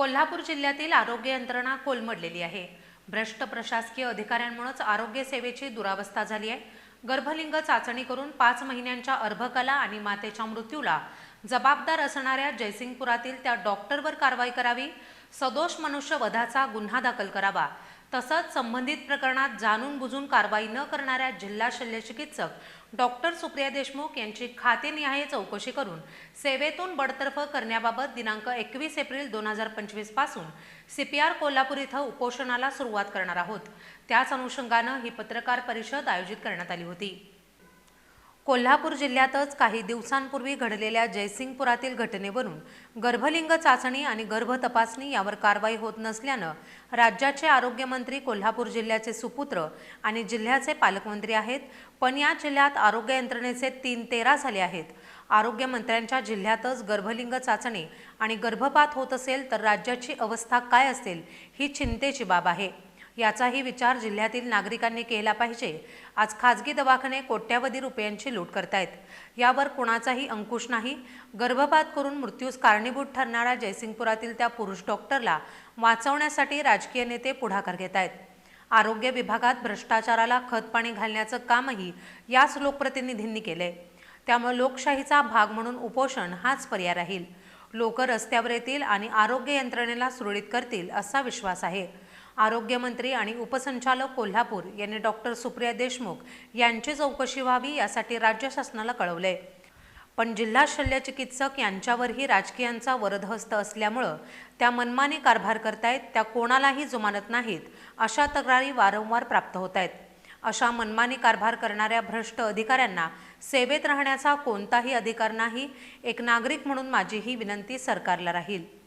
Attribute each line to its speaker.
Speaker 1: कोल्हापूर जिल्ह्यातील आरोग्य यंत्रणा कोलमडलेली आहे. भ्रष्ट प्रशासकीय अधिकाऱ्यांमुळेच आरोग्य सेवेची दुरावस्था झाली आहे. गर्भलिंग चाचणी करून पाच महिन्यांच्या अर्भकाला आणि मातेच्या मृत्यूला जबाबदार असणाऱ्या जयसिंगपुरातील त्या डॉक्टरवर कारवाई करावी सदोष मनुष्य वधाचा गुन्हा दाखल करावा तसंच संबंधित प्रकरणात जाणून बुजून कारवाई न करणाऱ्या जिल्हा शल्यचिकित्सक डॉक्टर सुप्रिया देशमुख यांची खातेनिहाय चौकशी करून सेवेतून बडतर्फ करण्याबाबत दिनांक एकवीस एप्रिल दोन हजार पंचवीसपासून सीपीआर कोल्हापूर इथं उपोषणाला सुरुवात करणार आहोत. त्याच अनुषंगानं ही पत्रकार परिषद आयोजित करण्यात आली होती. कोल्हापूर जिल्ह्यातच काही दिवसांपूर्वी घडलेल्या जयसिंगपुरातील घटनेवरून गर्भलिंग चाचणी आणि गर्भ तपासणी यावर कारवाई होत नसल्यानं राज्याचे आरोग्यमंत्री कोल्हापूर जिल्ह्याचे सुपुत्र आणि जिल्ह्याचे पालकमंत्री आहेत. पण या जिल्ह्यात आरोग्य यंत्रणेचे तीन तेरा झाले आहेत. आरोग्यमंत्र्यांच्या जिल्ह्यातच गर्भलिंग चाचणी आणि गर्भपात होत असेल तर राज्याची अवस्था काय असेल ही चिंतेची बाब आहे. याचाही विचार जिल्ह्यातील नागरिकांनी केला पाहिजे. आज खाजगी दवाखाने कोट्यावधी रुपयांची लूट करतायत. यावर कुणाचाही अंकुश नाही. गर्भपात करून मृत्यूस कारणीभूत ठरणाऱ्या जयसिंगपुरातील त्या पुरुष डॉक्टरला वाचवण्यासाठी राजकीय नेते पुढाकार घेत आहेत आरोग्य विभागात भ्रष्टाचाराला खतपाणी घालण्याचं कामही याच लोकप्रतिनिधींनी केलंय. त्यामुळे लोकशाहीचा भाग म्हणून उपोषण हाच पर्याय राहील. लोक रस्त्यावर येतील आणि आरोग्य यंत्रणेला सुरळीत करतील असा विश्वास आहे. आरोग्यमंत्री आणि उपसंचालक कोल्हापूर यांनी डॉक्टर सुप्रिया देशमुख यांची चौकशी व्हावी यासाठी राज्य शासनाला कळवले. पण जिल्हा शल्यचिकित्सक यांच्यावरही राजकीयांचा वरदहस्त असल्यामुळं त्या मनमानी कारभार करतायत त्या कोणालाही जुमानत नाहीत अशा तक्रारी वारंवार प्राप्त होत आहेत अशा मनमानी कारभार करणाऱ्या भ्रष्ट अधिकाऱ्यांना सेवेत राहण्याचा कोणताही अधिकार नाही एक नागरिक म्हणून माझी ही विनंती सरकारला राहील.